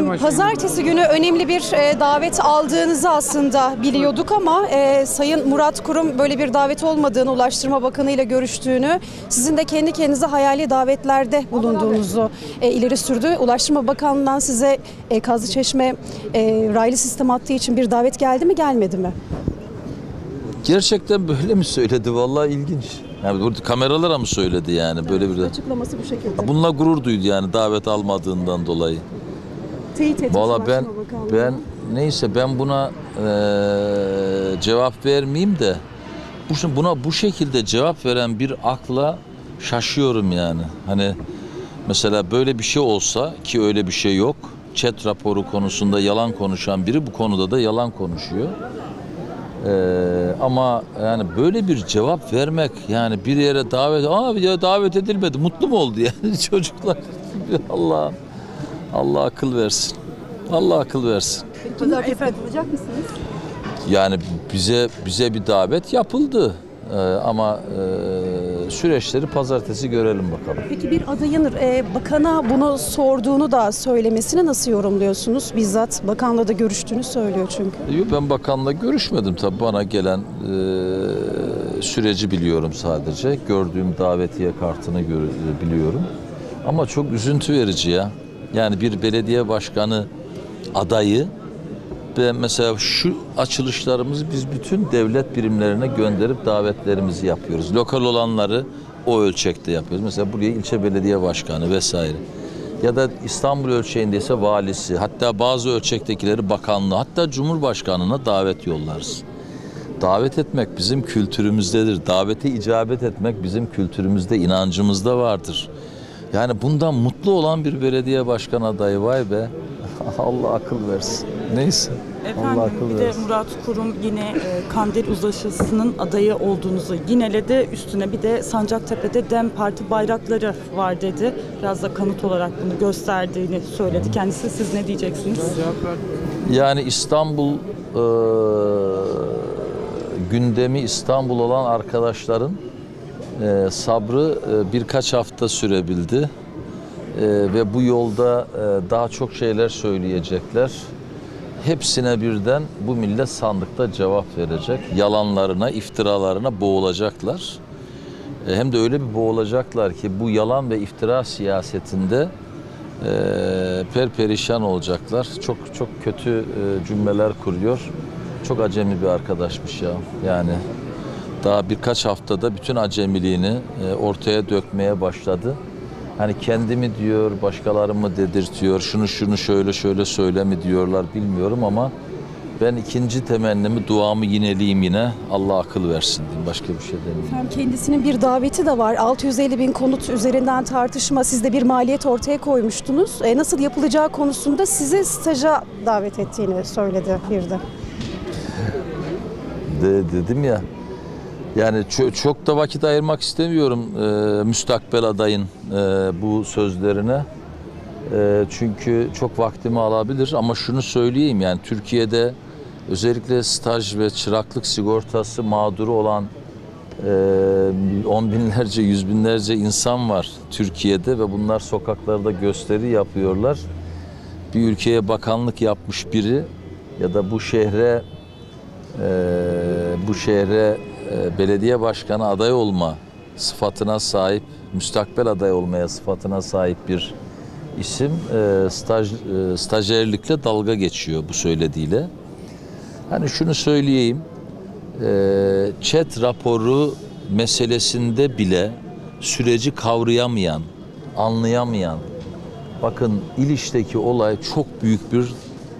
Efendim pazartesi günü önemli bir e, davet aldığınızı aslında biliyorduk ama e, Sayın Murat Kurum böyle bir davet olmadığını, Ulaştırma Bakanı ile görüştüğünü, sizin de kendi kendinize hayali davetlerde bulunduğunuzu e, ileri sürdü. Ulaştırma Bakanlığı'ndan size e, Kazlıçeşme e, raylı sistem hattı için bir davet geldi mi gelmedi mi? Gerçekten böyle mi söyledi? Vallahi ilginç. Yani burada kameralara mı söyledi yani böyle bir de. Açıklaması bu şekilde. Bununla gurur duydu yani davet almadığından dolayı. Teyit etmiş Valla ben Bakanlığı. ben neyse ben buna eee, cevap vermeyeyim de bu buna bu şekilde cevap veren bir akla şaşıyorum yani. Hani mesela böyle bir şey olsa ki öyle bir şey yok. Chat raporu konusunda yalan konuşan biri bu konuda da yalan konuşuyor. Eee, ama yani böyle bir cevap vermek yani bir yere davet aa ya davet edilmedi mutlu mu oldu yani çocuklar Allah Allah akıl versin. Allah akıl versin. Pazartesi katılacak mısınız? Yani bize bize bir davet yapıldı. Ee, ama e, süreçleri pazartesi görelim bakalım. Peki bir adayın e, bakana bunu sorduğunu da söylemesini nasıl yorumluyorsunuz? Bizzat bakanla da görüştüğünü söylüyor çünkü. Yok, Ben bakanla görüşmedim tabii bana gelen e, süreci biliyorum sadece. Gördüğüm davetiye kartını gör- biliyorum. Ama çok üzüntü verici ya. Yani bir belediye başkanı adayı ve mesela şu açılışlarımızı biz bütün devlet birimlerine gönderip davetlerimizi yapıyoruz. Lokal olanları o ölçekte yapıyoruz. Mesela buraya ilçe belediye başkanı vesaire. Ya da İstanbul ölçeğindeyse valisi, hatta bazı ölçektekileri bakanlığı, hatta cumhurbaşkanına davet yollarız. Davet etmek bizim kültürümüzdedir. Davete icabet etmek bizim kültürümüzde, inancımızda vardır. Yani bundan mutlu olan bir belediye başkan adayı vay be. Allah akıl versin. Neyse. Allah Efendim akıl bir de versin. Murat Kurum yine e, Kandil Uzlaşısı'nın adayı olduğunuzu yineledi. Üstüne bir de Sancaktepe'de DEM Parti bayrakları var dedi. Biraz da kanıt olarak bunu gösterdiğini söyledi kendisi. Siz ne diyeceksiniz? Yani İstanbul e, gündemi İstanbul olan arkadaşların e, sabrı e, birkaç hafta sürebildi. E, ve bu yolda e, daha çok şeyler söyleyecekler. Hepsine birden bu millet sandıkta cevap verecek. Yalanlarına, iftiralarına boğulacaklar. E, hem de öyle bir boğulacaklar ki bu yalan ve iftira siyasetinde e, perperişan olacaklar. Çok çok kötü e, cümleler kuruyor. Çok acemi bir arkadaşmış ya. Yani daha birkaç haftada bütün acemiliğini e, ortaya dökmeye başladı. Hani kendimi diyor, başkalarımı dedirtiyor, şunu şunu şöyle şöyle söyle mi diyorlar bilmiyorum ama ben ikinci temennimi, duamı yineleyeyim yine. Allah akıl versin diyeyim. Başka bir şey demeyeyim. Hem kendisinin bir daveti de var. 650 bin konut üzerinden tartışma. Siz de bir maliyet ortaya koymuştunuz. E, nasıl yapılacağı konusunda sizi staja davet ettiğini söyledi bir de. De, dedim ya. Yani ço- çok da vakit ayırmak istemiyorum e, müstakbel adayın e, bu sözlerine. E, çünkü çok vaktimi alabilir ama şunu söyleyeyim yani Türkiye'de özellikle staj ve çıraklık sigortası mağduru olan e, on binlerce, yüz binlerce insan var Türkiye'de ve bunlar sokaklarda gösteri yapıyorlar. Bir ülkeye bakanlık yapmış biri ya da bu şehre e, bu şehre belediye başkanı aday olma sıfatına sahip, müstakbel aday olmaya sıfatına sahip bir isim e, staj e, stajyerlikle dalga geçiyor bu söylediğiyle. Hani şunu söyleyeyim, e, chat raporu meselesinde bile süreci kavrayamayan, anlayamayan, bakın İliş'teki olay çok büyük bir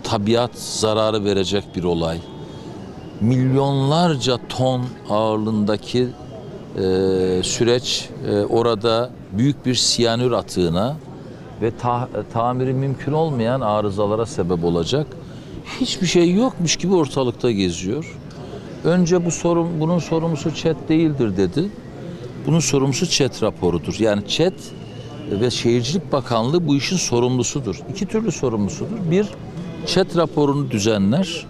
tabiat zararı verecek bir olay milyonlarca ton ağırlığındaki e, süreç e, orada büyük bir siyanür atığına ve ta- tamiri mümkün olmayan arızalara sebep olacak. Hiçbir şey yokmuş gibi ortalıkta geziyor. Önce bu sorun bunun sorumlusu ÇED değildir dedi. Bunun sorumlusu ÇED raporudur. Yani ÇED ve Şehircilik Bakanlığı bu işin sorumlusudur. İki türlü sorumlusudur. Bir, ÇED raporunu düzenler.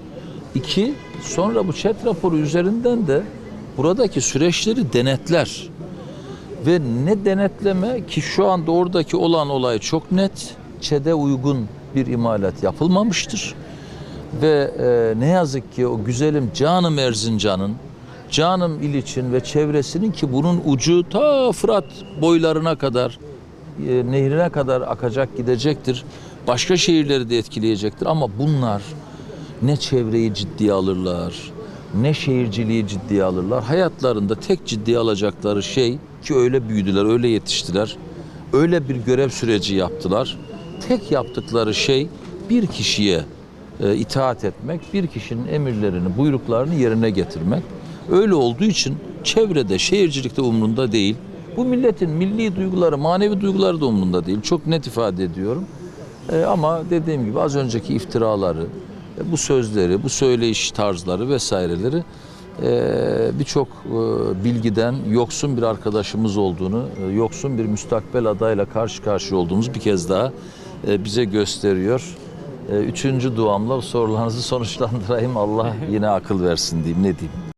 İki, sonra bu ÇED raporu üzerinden de buradaki süreçleri denetler. Ve ne denetleme ki şu anda oradaki olan olay çok net. ÇED'e uygun bir imalat yapılmamıştır. Ve e, ne yazık ki o güzelim canım Erzincan'ın, canım İliç'in ve çevresinin ki bunun ucu ta Fırat boylarına kadar, e, nehrine kadar akacak gidecektir. Başka şehirleri de etkileyecektir ama bunlar ne çevreyi ciddiye alırlar, ne şehirciliği ciddiye alırlar. Hayatlarında tek ciddiye alacakları şey ki öyle büyüdüler, öyle yetiştiler, öyle bir görev süreci yaptılar. Tek yaptıkları şey bir kişiye e, itaat etmek, bir kişinin emirlerini, buyruklarını yerine getirmek. Öyle olduğu için çevrede, şehircilikte umrunda değil. Bu milletin milli duyguları, manevi duyguları da umrunda değil. Çok net ifade ediyorum. E, ama dediğim gibi az önceki iftiraları, bu sözleri, bu söyleyiş tarzları vesaireleri e, birçok e, bilgiden yoksun bir arkadaşımız olduğunu, e, yoksun bir müstakbel adayla karşı karşıya olduğumuz bir kez daha bize gösteriyor. Üçüncü duamla sorularınızı sonuçlandırayım. Allah yine akıl versin diyeyim. Ne diyeyim?